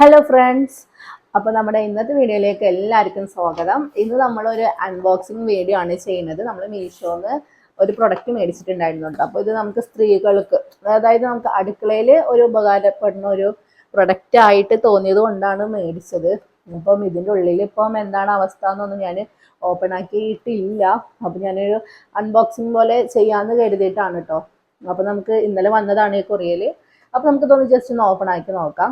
Hello friends അപ്പോൾ നമ്മുടെ ഇന്നത്തെ വീഡിയോയിലേക്ക് എല്ലാവർക്കും സ്വാഗതം. ഇന്ന് നമ്മളൊരു അൺബോക്സിങ് വീഡിയോ ആണ് ചെയ്യുന്നത്. നമ്മൾ മീഷോന്ന് ഒരു പ്രൊഡക്റ്റ് മേടിച്ചിട്ടുണ്ടായിരുന്നു കേട്ടോ അപ്പോൾ ഇത് നമുക്ക് സ്ത്രീകൾക്ക് അതായത് നമുക്ക് അടുക്കളയിൽ ഒരു ഉപകാരപ്പെടുന്ന ഒരു പ്രൊഡക്റ്റ് ആയിട്ട് തോന്നിയത് കൊണ്ടാണ് മേടിച്ചത്. അപ്പം ഇതിന്റെ ഉള്ളിൽ ഇപ്പം എന്താണ് അവസ്ഥ എന്നൊന്നും ഞാൻ ഓപ്പൺ ആക്കിയിട്ടില്ല. അപ്പം ഞാനൊരു അൺബോക്സിങ് പോലെ ചെയ്യാമെന്ന് കരുതിയിട്ടാണ് കേട്ടോ അപ്പം നമുക്ക് ഇന്നലെ വന്നതാണ് ഈ കൊറിയൽ അപ്പം നമുക്ക് തോന്നി ജസ്റ്റ് ഒന്ന് ഓപ്പൺ ആക്കി നോക്കാം.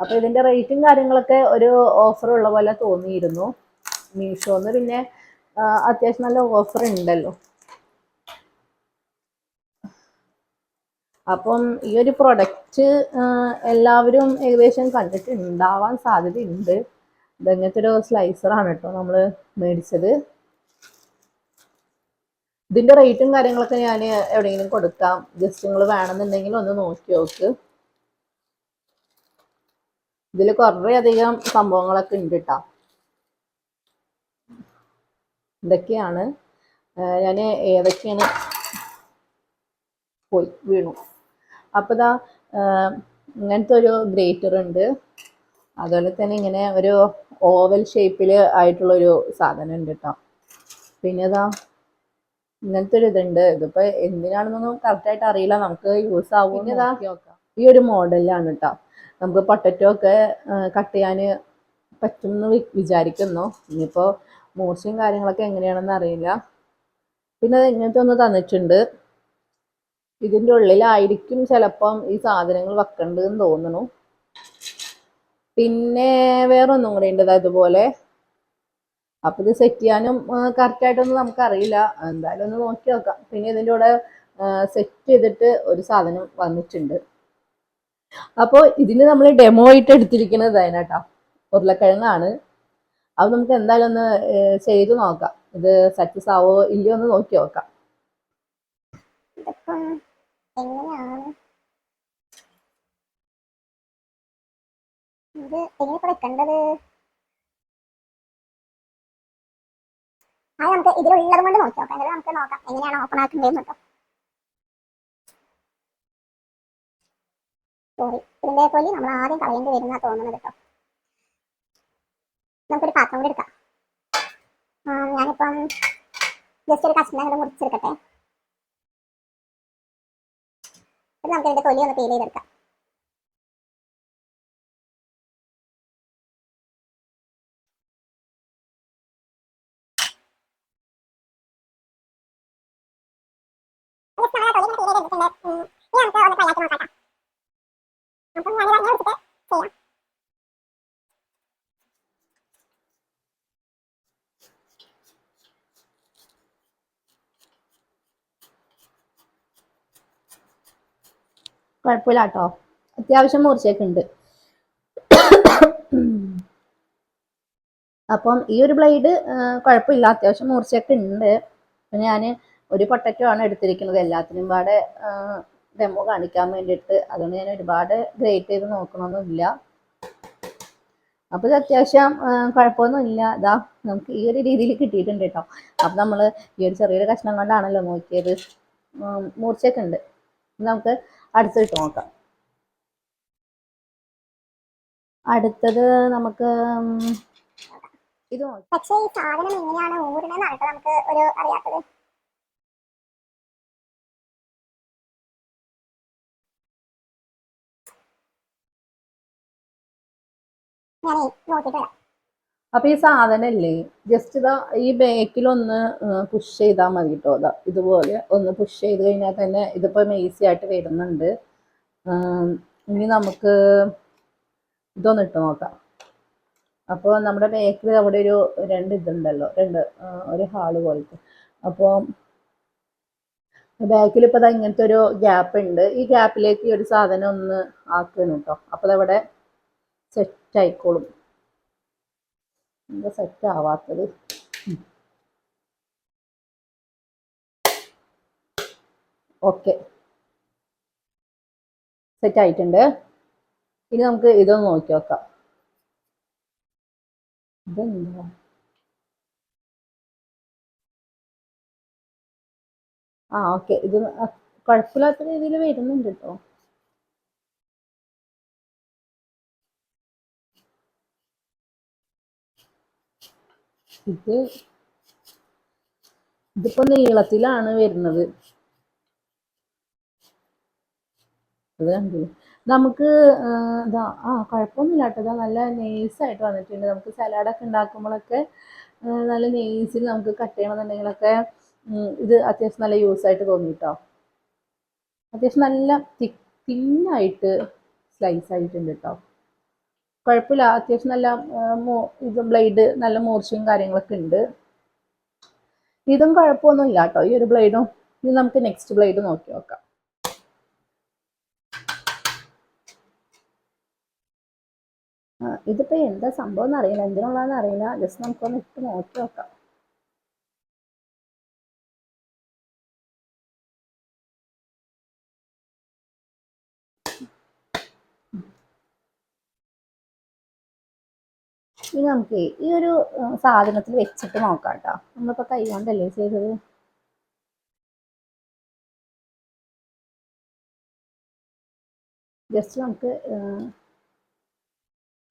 അപ്പോൾ ഇതിന്റെ റേറ്റും കാര്യങ്ങളൊക്കെ ഒരു ഓഫർ ഉള്ള പോലെ തോന്നിയിരുന്നു. മീഷോന്ന് പിന്നെ അത്യാവശ്യം നല്ല ഓഫർ ഉണ്ടല്ലോ. അപ്പം ഈ ഒരു പ്രൊഡക്റ്റ് എല്ലാവരും ഏകദേശം കണ്ടിട്ടുണ്ടാവാൻ സാധ്യതയുണ്ട്. ഇതങ്ങനത്തെ ഒരു സ്ലൈസറാണ് കേട്ടോ നമ്മൾ മേടിച്ചത്. ഇതിന്റെ റേറ്റും കാര്യങ്ങളൊക്കെ ഞാൻ എവിടെയെങ്കിലും കൊടുക്കാം. ജസ്റ്റ് നിങ്ങൾ വേണമെന്നുണ്ടെങ്കിൽ ഒന്ന് നോക്കി നോക്ക്. ഇതിൽ കുറേ അധികം സംഭവങ്ങളൊക്കെ ഉണ്ട് കേട്ടോ ഇതൊക്കെയാണ് ഞാൻ ഏതൊക്കെയാണ്? പോയി വീണു. അപ്പോൾ ഇതാ ഇങ്ങനത്തെ ഒരു ഗ്രേറ്റർ ഉണ്ട് അതുപോലെ തന്നെ ഇങ്ങനെ ഒരു ഓവൽ ഷേപ്പിൽ ആയിട്ടുള്ളൊരു സാധനം ഉണ്ട് കേട്ടോ പിന്നെ ഇതാ ഇങ്ങനത്തെ ഒരു ഇതുണ്ട് ഇതിപ്പോ എന്തിനാണെന്നൊന്നും കറക്റ്റായിട്ട് അറിയില്ല. നമുക്ക് യൂസ് ആവും പിന്നെ ഇതാ ഈ ഒരു മോഡലിലാണ് കേട്ടോ നമുക്ക് പൊട്ടറ്റോ ഒക്കെ കട്ട് ചെയ്യാൻ പറ്റുമെന്ന് എന്ന് വിചാരിക്കുന്നു. ഇനിയിപ്പോൾ മൂർച്ചയും കാര്യങ്ങളൊക്കെ എങ്ങനെയാണെന്ന് അറിയില്ല. പിന്നെ അത് ഇങ്ങനത്തെ ഒന്ന് തന്നിട്ടുണ്ട്. ഇതിന്റെ ഉള്ളിലായിരിക്കും ചിലപ്പം ഈ സാധനങ്ങൾ വെക്കേണ്ടതെന്ന് തോന്നുന്നു. പിന്നെ വേറൊന്നും കൂടെ ഉണ്ട് അതുപോലെ അപ്പം ഇത് സെറ്റ് ചെയ്യാനും കറക്റ്റായിട്ടൊന്നും നമുക്കറിയില്ല. എന്തായാലും ഒന്ന് നോക്കി നോക്കാം. പിന്നെ ഇതിന്റെ കൂടെ സെറ്റ് ചെയ്തിട്ട് ഒരു സാധനം വന്നിട്ടുണ്ട്. അപ്പോൾ ഇതിന് നമ്മൾ ഡെമോ ആയിട്ട് എടുത്തിരിക്കുന്നത് അതിനാട്ടോ ഉരുളക്കിഴങ്ങാണ്. അത് നമുക്ക് എന്തായാലും ഒന്ന് ചെയ്ത് നോക്കാം. ഇത് സക്സസ് ആവോ ഇല്ലയോ ഒന്ന് നോക്കി നോക്കാം. നമുക്ക് ഇതിലുള്ളത് കൊണ്ട് നോക്കി നോക്കാം. നമുക്ക് നോക്കാം. എങ്ങനെയാണ് ഓപ്പൺ ആക്കേണ്ടതെന്ന് കേട്ടോ സോറി ഇതിന്റെ തൊലി നമ്മൾ ആദ്യം കളയേണ്ടി വരുന്ന തോന്നുന്നത് കേട്ടോ നമുക്കൊരു പാത്രം കൂടി എടുക്കാം. ഞാനിപ്പം ജസ്റ്റ് ഒരു കഷ്ണം കൂടെ മുറിച്ചെടുക്കട്ടെ. നമുക്ക് ഇതിന്റെ തൊലി ഒന്ന് പീൽ ചെയ്തെടുക്കാം. കുഴപ്പമില്ല കേട്ടോ അത്യാവശ്യം മൂർച്ചയൊക്കെ ഉണ്ട് അപ്പം ഈ ഒരു ബ്ലേഡ് കുഴപ്പമില്ല. അത്യാവശ്യം മൂർച്ചയൊക്കെ ഉണ്ട് ഞാൻ ഒരു പൊട്ടറ്റോ ആണ് എടുത്തിരിക്കുന്നത്. എല്ലാത്തിനും പാടെ ഡെമോ കാണിക്കാൻ വേണ്ടിയിട്ട്. അതുകൊണ്ട് ഞാൻ ഒരുപാട് ഗ്രേറ്റ് ചെയ്ത് നോക്കണമൊന്നുമില്ല അപ്പോൾ ഇത് അത്യാവശ്യം കുഴപ്പമൊന്നുമില്ല. ഇതാ നമുക്ക് ഈ ഒരു രീതിയിൽ കിട്ടിയിട്ടുണ്ട് കേട്ടോ അപ്പം നമ്മൾ ഈ ഒരു ചെറിയൊരു കഷ്ണം കൊണ്ടാണല്ലോ നോക്കിയത്. മൂർച്ചയൊക്കെ ഉണ്ട് നമുക്ക് അടുത്തിട്ട് നോക്കാം. അടുത്തത് നമുക്ക് ഇതും പക്ഷേ ഈ സാധനം എങ്ങനെയാണ് ഊരണതെന്നാണ് കേട്ടോ നമുക്ക് ഒരു അറിയാത്തത്. ഞാനേ നോക്കിയിട്ട് വരാം. അപ്പൊ ഈ സാധനല്ലേ? ജസ്റ്റ് ഇതാ ഈ ബേക്കിലൊന്ന് പുഷ് ചെയ്താൽ മതി കേട്ടോ അതാ ഇതുപോലെ ഒന്ന് പുഷ് ചെയ്ത് കഴിഞ്ഞാൽ തന്നെ ഇതിപ്പോ ഈസി ആയിട്ട് വരുന്നുണ്ട്. ഇനി നമുക്ക് ഇതൊന്ന് ഇട്ട് നോക്കാം. അപ്പോൾ നമ്മുടെ ബേക്കിൽ അവിടെ ഒരു രണ്ട് ഇതുണ്ടല്ലോ. രണ്ട് ഒരു ഹാൾ പോലത്തെ. അപ്പോൾ ബാക്കിൽ ഇപ്പോൾ ഇങ്ങനത്തെ ഒരു ഗ്യാപ്പ് ഉണ്ട് ഈ ഗ്യാപ്പിലേക്ക് ഈ ഒരു സാധനം ഒന്ന് ആക്കണം കേട്ടോ അപ്പോൾ അതവിടെ സെറ്റ് ആയിക്കോളും. എന്താ സെറ്റ് ആവാത്തത്? ഓക്കെ സെറ്റ് ആയിട്ടുണ്ട്. ഇനി നമുക്ക് ഇതൊന്ന് നോക്കി നോക്കാം. ഇതെന്താ? ആ ഓക്കെ ഇത് കുഴപ്പമില്ലാത്ത രീതിയിൽ വരുന്നുണ്ട് കേട്ടോ ഇത് ഇതിപ്പോ നീളത്തിലാണ് വരുന്നത്. നമുക്ക് ആ, കുഴപ്പമൊന്നുമില്ല കേട്ടോ. ഇതാ നല്ല ആയിട്ട് വന്നിട്ടുണ്ട്. നമുക്ക് സലാഡൊക്കെ ഉണ്ടാക്കുമ്പോഴൊക്കെ നല്ല നെയ്സിൽ നമുക്ക് കട്ട് ചെയ്യണമെന്നുണ്ടെങ്കിലൊക്കെ ഇത് അത്യാവശ്യം നല്ല യൂസ് ആയിട്ട് തോന്നി കേട്ടോ അത്യാവശ്യം നല്ല തിക്ക് തിന്നായിട്ട് സ്ലൈസ് ആയിട്ടുണ്ട് കേട്ടോ കുഴപ്പമില്ല. അത്യാവശ്യം നല്ല ഇത് ബ്ലേഡ് നല്ല മൂർച്ചയും കാര്യങ്ങളൊക്കെ ഉണ്ട്. ഇതും കുഴപ്പമൊന്നും ഇല്ല കേട്ടോ. ഈ ഒരു ബ്ലേഡും ഇനി നമുക്ക് നെക്സ്റ്റ് ബ്ലേഡ് നോക്കി നോക്കാം. ഇതിപ്പോ എന്താ സംഭവം എന്ന് അറിയില്ല എന്തിനുള്ളതെന്ന് അറിയില്ല. ജസ്റ്റ് നമുക്കൊന്ന് ഇട്ട് നോക്കി നോക്കാം. ഇനി നമുക്ക് ഈ ഒരു സാധനത്തിൽ വെച്ചിട്ട് നോക്കാം കേട്ടോ നമ്മളിപ്പോ കൈ കൊണ്ടല്ലേ ചെയ്തത്? ജസ്റ്റ് നമുക്ക്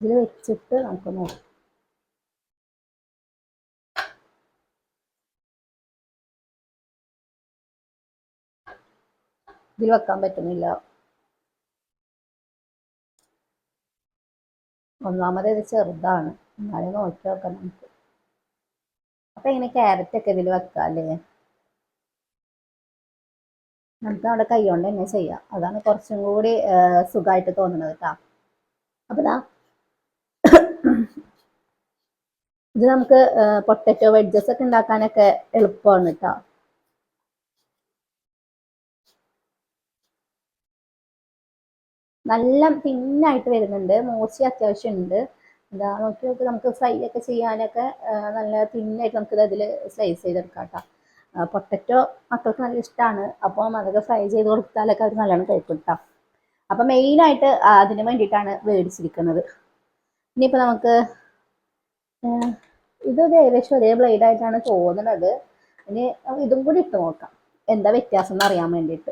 ഇതിൽ വെച്ചിട്ട് നമുക്ക് നോക്കാം. ഇതിൽ വെക്കാൻ പറ്റുന്നില്ല. ഒന്നാമത് ഇത് ചെറുതാണ്. എന്നാലും നോക്കി നോക്കാം നമുക്ക്. അപ്പൊ ഇങ്ങനെ ക്യാരറ്റ് ഒക്കെ ഇതിൽ വെക്കാം അല്ലേ? നമുക്ക് നമ്മുടെ കൈ കൊണ്ട് തന്നെ ചെയ്യാം. അതാണ് കുറച്ചും കൂടി സുഖമായിട്ട് തോന്നുന്നത് കേട്ടോ അപ്പൊ ഇതാ ഇത് നമുക്ക് പൊട്ടറ്റോ വെഡ്ജസ് ഒക്കെ ഉണ്ടാക്കാനൊക്കെ എളുപ്പമാണ് കേട്ടോ നല്ല തിന്നായിട്ട് വരുന്നുണ്ട്. മൂർച്ച അത്യാവശ്യം ഉണ്ട് എന്താ നോക്കി നോക്കി നമുക്ക് ഫ്രൈ ഒക്കെ ചെയ്യാനൊക്കെ നല്ല തിന്നായിട്ട് നമുക്ക് അതിൽ സ്ലൈസ് ചെയ്തെടുക്കാം കേട്ടോ പൊട്ടറ്റോ മക്കൾക്ക് നല്ല ഇഷ്ടമാണ് അപ്പം അതൊക്കെ ഫ്രൈ ചെയ്ത് കൊടുത്താലൊക്കെ അവർ നല്ലോണം കഴിക്കും കേട്ടോ അപ്പം മെയിനായിട്ട് അതിന് വേണ്ടിയിട്ടാണ് മേടിച്ചിരിക്കുന്നത് ഇനിയിപ്പോൾ നമുക്ക് ഇതൊരു ഏകദേശം ഒരേ ബ്ലേഡായിട്ടാണ് തോന്നുന്നത് ഇനി ഇതും കൂടി ഇട്ട് നോക്കാം. എന്താ വ്യത്യാസം എന്ന് അറിയാൻ വേണ്ടിയിട്ട്.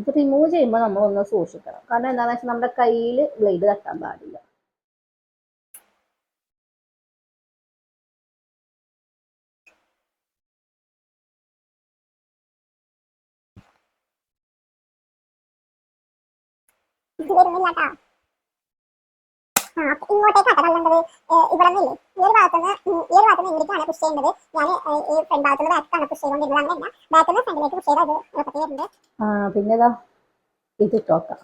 ഇത് റിമൂവ് ചെയ്യുമ്പോൾ നമ്മൾ ഒന്ന് സൂക്ഷിക്കണം. കാരണം എന്താണെന്ന് വെച്ചാൽ നമ്മുടെ കയ്യിൽ ബ്ലേഡ് തട്ടാൻ പാടില്ല. ഇത് വരുന്നില്ല കേട്ടോ ആ അപ്പൊ ഇങ്ങോട്ടേക്കാട്ടോ തള്ളേണ്ടത് ഇവിടെ നിന്നില്ലേ ഈ ഒരു ഭാഗത്തുനിന്ന് നിന്ന് ഈ ഒരു ഭാഗത്തുനിന്ന് ഇങ്ങോട്ടേക്കാണ് പുഷ് ചെയ്യേണ്ടത് ഞാൻ ഈ ഫ്രണ്ട് ഭാഗത്തുനിന്ന് ബാക്കാണ് പുഷ് ചെയ്തുകൊണ്ടിരുന്നത് അങ്ങനെയല്ല ബാക്കിൽ നിന്ന് ഫ്രണ്ടിലേക്ക് പുഷ് ചെയ്ത് അത് എളുപ്പത്തിൽ വരുന്നുണ്ട്. ആ പിന്നെ ഇതാ നോക്കാം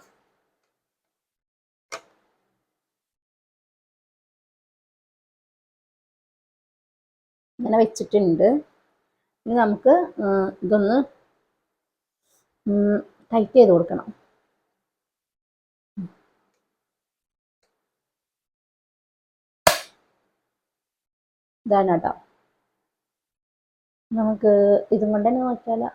ഇങ്ങനെ വെച്ചിട്ടുണ്ട്. ഇനി നമുക്ക് ഇതൊന്ന് ടൈറ്റ് ചെയ്ത് കൊടുക്കണം. ഇതാണ് കേട്ടോ നമുക്ക് ഇതും കൊണ്ട് തന്നെ നോക്കിയാലോ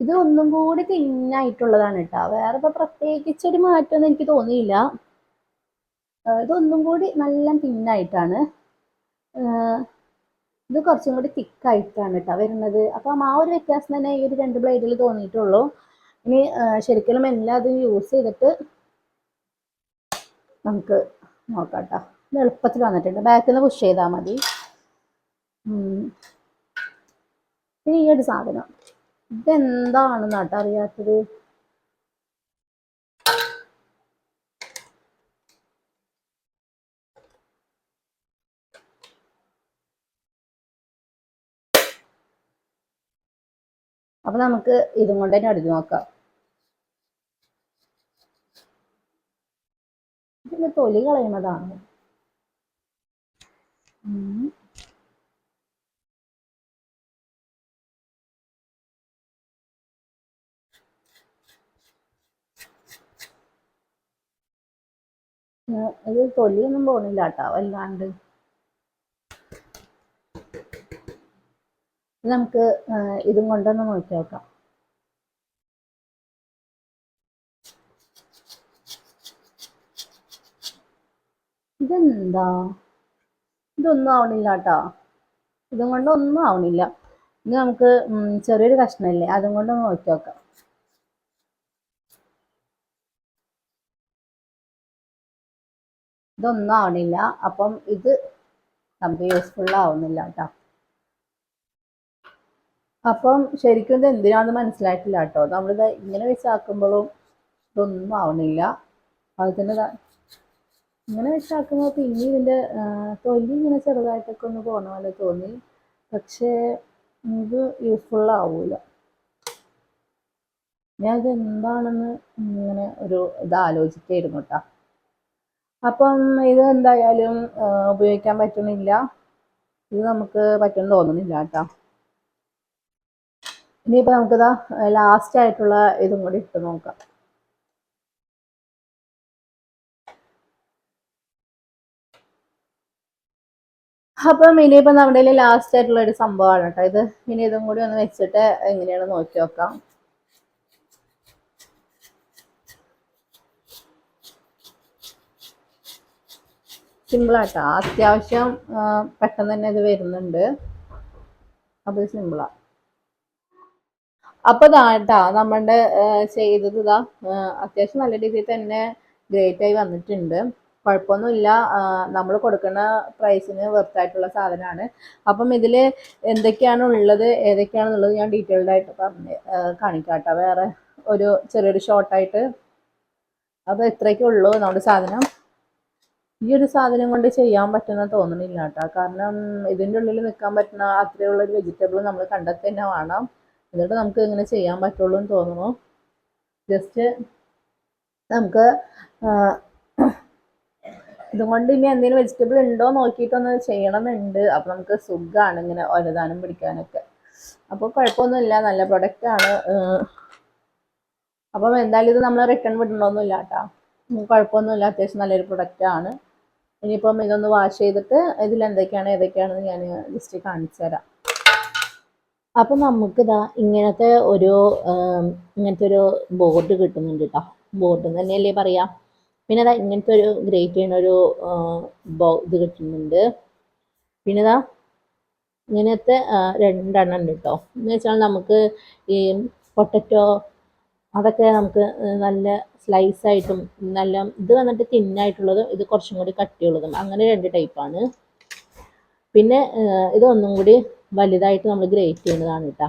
ഇത് ഒന്നും കൂടി തിന്നായിട്ടുള്ളതാണ് കേട്ടോ വേറെ ഇപ്പൊ പ്രത്യേകിച്ച് ഒരു മാറ്റമൊന്നും എനിക്ക് തോന്നിയില്ല. ഇതൊന്നും കൂടി നല്ല തിന്നായിട്ടാണ്. ഇത് കുറച്ചും കൂടി തിക്കായിട്ടാണ് കേട്ടോ വരുന്നത്. അപ്പം ആ ഒരു വ്യത്യാസം തന്നെ ഈ ഒരു രണ്ട് ബ്ലേഡിൽ തോന്നിയിട്ടുള്ളൂ. ഇനി ശരിക്കും എല്ലാം അതും യൂസ് ചെയ്തിട്ട് നമുക്ക് നോക്കാം കേട്ടോ ഇത് എളുപ്പത്തിൽ വന്നിട്ടുണ്ട്. ബാക്കിൽ നിന്ന് പുഷ് ചെയ്താൽ മതി. പിന്നെ ഈ ഒരു സാധനം. ഇതെന്താണെന്ന് കേട്ടോ അറിയാത്തത്? അപ്പൊ നമുക്ക് ഇതും കൊണ്ട് തന്നെ അടിച്ചു നോക്കാം. ഇതിന് തൊലി കളയുന്നതാണ്. ഇത് തൊലിയൊന്നും പോണില്ല കേട്ടോ വല്ലാണ്ട്. നമുക്ക് ഇതും കൊണ്ടൊന്ന് നോക്കി നോക്കാം. ഇതെന്താ? ഇതൊന്നും ആവണില്ല കേട്ടോ ഇതും കൊണ്ട് ഒന്നും ആവണില്ല. ഇനി നമുക്ക് ചെറിയൊരു കഷ്ണമല്ലേ അതും കൊണ്ട് നോക്കി നോക്കാം. ഇതൊന്നും ആവണില്ല. അപ്പം ഇത് നമുക്ക് യൂസ്ഫുൾ ആവുന്നില്ല കേട്ടോ അപ്പം ശരിക്കും ഇത് എന്തിനാണെന്ന് മനസ്സിലായിട്ടില്ല കേട്ടോ. നമ്മളിത് ഇങ്ങനെ വെച്ചാക്കുമ്പോഴും ഇതൊന്നും ആവണില്ല. അതുപോലെ തന്നെ ഇങ്ങനെ വെച്ചാക്കുമ്പോൾ പിന്നെ ഇതിന്റെ തൊലി ഇങ്ങനെ ചെറുതായിട്ടൊക്കെ ഒന്ന് പോണ പോലെ തോന്നി. പക്ഷേ ഇത് യൂസ്ഫുൾ ഞാൻ ഇത് എന്താണെന്ന് ഇങ്ങനെ ഒരു ഇത് ആലോചിക്കായിരുന്നു കേട്ടോ. അപ്പം ഇത് എന്തായാലും ഉപയോഗിക്കാൻ പറ്റുന്നില്ല ഇത് നമുക്ക് പറ്റുമെന്ന് തോന്നുന്നില്ല കേട്ടോ. ഇനിയിപ്പോൾ നമുക്കിതാ ലാസ്റ്റ് ആയിട്ടുള്ള ഇതും കൂടി ഇട്ട് നോക്കാം. അപ്പം ഇനിയിപ്പോൾ നമ്മുടെ കയ്യിൽ ലാസ്റ്റ് ആയിട്ടുള്ള ഒരു സംഭവമാണ് കേട്ടോ ഇത്. ഇനി ഇതും കൂടി ഒന്ന് വെച്ചിട്ട് എങ്ങനെയാണ് നോക്കി നോക്കാം. സിമ്പിളാട്ടോ അത്യാവശ്യം പെട്ടെന്ന് തന്നെ ഇത് വരുന്നുണ്ട്. അപ്പോൾ സിമ്പിളാ അപ്പൊ ഇതാട്ടാ നമ്മളുടെ ചെയ്തത് ഇതാ അത്യാവശ്യം നല്ല രീതിയിൽ തന്നെ ഗ്രേറ്റ് ആയി വന്നിട്ടുണ്ട്. കുഴപ്പമൊന്നുമില്ല. നമ്മൾ കൊടുക്കുന്ന പ്രൈസിന് വെർത്തായിട്ടുള്ള സാധനമാണ് അപ്പം ഇതിൽ എന്തൊക്കെയാണ് ഉള്ളത് ഏതൊക്കെയാണെന്നുള്ളത് ഞാൻ ഡീറ്റെയിൽഡ് ആയിട്ട് പറഞ്ഞ് കാണിക്കാട്ടോ കാണിക്കാം കേട്ടോ വേറെ ഒരു ചെറിയൊരു ഷോർട്ടായിട്ട് അപ്പോൾ ഇത്രയൊക്കെ ഉള്ളൂ നമ്മുടെ സാധനം. ഈ ഒരു സാധനം കൊണ്ട് ചെയ്യാൻ പറ്റുന്ന തോന്നണില്ല കേട്ടോ കാരണം ഇതിന്റെ ഉള്ളിൽ നിൽക്കാൻ പറ്റുന്ന അത്രയുള്ള ഒരു വെജിറ്റബിൾ നമ്മൾ കണ്ടെത്തി തന്നെ വേണം. എന്നിട്ട് നമുക്ക് ഇങ്ങനെ ചെയ്യാൻ പറ്റുള്ളൂ എന്ന് തോന്നുന്നു. ജസ്റ്റ് നമുക്ക് ഇതുകൊണ്ട് ഇനി എന്തെങ്കിലും വെജിറ്റബിൾ ഉണ്ടോ നോക്കിയിട്ടൊന്ന് ചെയ്യണമെന്നുണ്ട്. അപ്പോൾ നമുക്ക് സുഖമാണ് ഇങ്ങനെ ഒരതാനും പിടിക്കാനൊക്കെ. അപ്പോൾ കുഴപ്പമൊന്നുമില്ല നല്ല പ്രൊഡക്റ്റാണ് അപ്പം എന്തായാലും ഇത് നമ്മൾ റിട്ടേൺ വിടണമെന്നില്ല കേട്ടോ. കുഴപ്പമൊന്നുമില്ല അത്യാവശ്യം നല്ലൊരു ആണ്. ഇനിയിപ്പം ഇതൊന്ന് വാഷ് ചെയ്തിട്ട് ഇതിൽ എന്തൊക്കെയാണ് ഏതൊക്കെയാണെന്ന് ഞാൻ ജസ്റ്റ് കാണിച്ചു തരാം അപ്പം നമുക്കിതാ ഇങ്ങനത്തെ ഒരു ഇങ്ങനത്തെ ഒരു ബോർഡ് കിട്ടുന്നുണ്ട് കേട്ടോ ബോർഡ് തന്നെയല്ലേ പറയാ. പിന്നെ ഇതാ ഇങ്ങനത്തെ ഒരു ഗ്രേറ്റ് ചെയ്യുന്ന ഒരു ഇത് കിട്ടുന്നുണ്ട്. പിന്നെ ഇതാ ഇങ്ങനത്തെ രണ്ടെണ്ണം ഉണ്ട് കേട്ടോ എന്ന് വെച്ചാൽ നമുക്ക് ഈ പൊട്ടറ്റോ അതൊക്കെ നമുക്ക് നല്ല സ്ലൈസ് ആയിട്ടും നല്ല ഇത് വന്നിട്ട് തിന്നായിട്ടുള്ളതും ഇത് കുറച്ചും കൂടി കട്ടിയുള്ളതും അങ്ങനെ രണ്ട് ടൈപ്പാണ് പിന്നെ ഇതൊന്നും കൂടി വലുതായിട്ട് നമ്മൾ ഗ്രേറ്റ് ചെയ്യുന്നതാണ് കേട്ടോ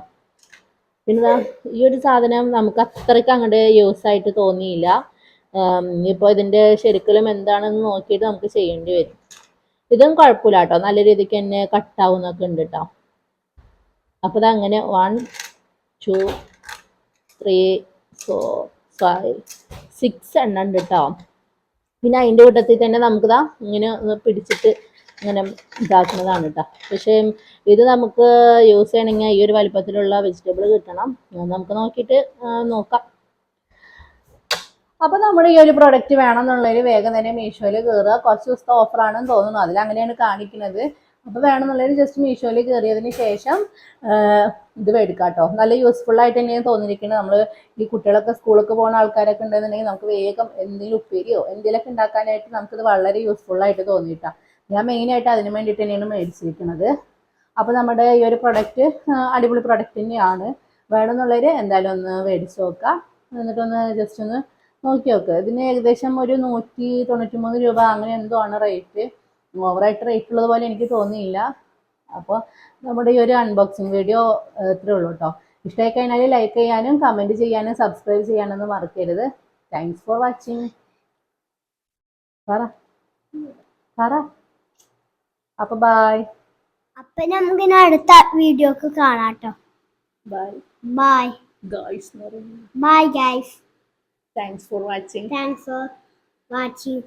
പിന്നെ ഈ ഒരു സാധനം നമുക്ക് അത്രയ്ക്ക് അങ്ങോട്ട് യൂസ് ആയിട്ട് തോന്നിയില്ല. ഇപ്പോൾ ഇതിന്റെ ശരിക്കലും എന്താണെന്ന് നോക്കിയിട്ട് നമുക്ക് ചെയ്യേണ്ടി വരും. ഇതും കുഴപ്പമില്ല കേട്ടോ നല്ല രീതിക്ക് തന്നെ കട്ടാവുന്നൊക്കെ ഉണ്ട് കേട്ടോ അപ്പോൾ അങ്ങനെ one two three four five six എണ്ണം ഉണ്ട് കേട്ടോ പിന്നെ അതിന്റെ കൂട്ടത്തിൽ തന്നെ നമുക്കിതാ ഇങ്ങനെ ഒന്ന് പിടിച്ചിട്ട് ഇങ്ങനെ ഇതാക്കുന്നതാണ് കേട്ടോ പക്ഷേ ഇത് നമുക്ക് യൂസ് ചെയ്യണമെങ്കിൽ ഈ ഒരു വലിപ്പത്തിലുള്ള വെജിറ്റബിൾ കിട്ടണം. നമുക്ക് നോക്കിയിട്ട് നോക്കാം. അപ്പോൾ നമ്മുടെ ഈ ഒരു പ്രൊഡക്റ്റ് വേണമെന്നുള്ളൊരു വേഗം തന്നെ മീഷോയിൽ കയറുക കുറച്ച് ദിവസത്തെ ഓഫറാണെന്ന് തോന്നുന്നു. അതിൽ അങ്ങനെയാണ് കാണിക്കുന്നത്. അപ്പോൾ വേണമെന്നുള്ളൊരു ജസ്റ്റ് മീഷോയിൽ കയറിയതിന് ശേഷം ഇത് മേടിക്കാം കേട്ടോ നല്ല യൂസ്ഫുൾ ആയിട്ട് തന്നെയാണ് തോന്നിയിരിക്കുന്നത്. നമ്മൾ ഈ കുട്ടികളൊക്കെ സ്കൂളൊക്കെ പോകുന്ന ആൾക്കാരൊക്കെ ഉണ്ടെന്നുണ്ടെങ്കിൽ നമുക്ക് വേഗം എന്തെങ്കിലും ഉപ്പേരിയോ എന്തെങ്കിലുമൊക്കെ ഉണ്ടാക്കാനായിട്ട് നമുക്കിത് വളരെ യൂസ്ഫുൾ ആയിട്ട് തോന്നിയിട്ടാണ് ഞാൻ മെയിനായിട്ട് അതിന് വേണ്ടിയിട്ട് തന്നെയാണ് മേടിച്ചിരിക്കുന്നത്. അപ്പോൾ നമ്മുടെ ഈ ഒരു പ്രൊഡക്റ്റ് അടിപൊളി പ്രൊഡക്റ്റ് തന്നെയാണ്. വേണമെന്നുള്ളവർ എന്തായാലും ഒന്ന് മേടിച്ച് നോക്കാം. എന്നിട്ടൊന്ന് ജസ്റ്റ് ഒന്ന് നോക്കി നോക്കുക ഇതിന് ഏകദേശം ഒരു നൂറ്റി തൊണ്ണൂറ്റി മൂന്ന് രൂപ അങ്ങനെ എന്തോ ആണ് റേറ്റ് ഓവറായിട്ട് റേറ്റ് ഉള്ളത് പോലെ എനിക്ക് തോന്നിയില്ല. അപ്പോൾ നമ്മുടെ ഈ ഒരു അൺബോക്സിങ് വീഡിയോ ഇത്രേ ഉള്ളൂ കേട്ടോ ഇഷ്ടമായി കഴിഞ്ഞാൽ ലൈക്ക് ചെയ്യാനും കമന്റ് ചെയ്യാനും സബ്സ്ക്രൈബ് ചെയ്യാനൊന്നും മറക്കരുത്. താങ്ക്സ് ഫോർ വാച്ചിങ് പറ. പറ. അപ്പോൾ ബായ് അപ്പൊ നമുക്ക് അടുത്ത വീഡിയോക്ക് കാണാട്ടോ. Bye bye guys bye guys thanks for watching thanks for watching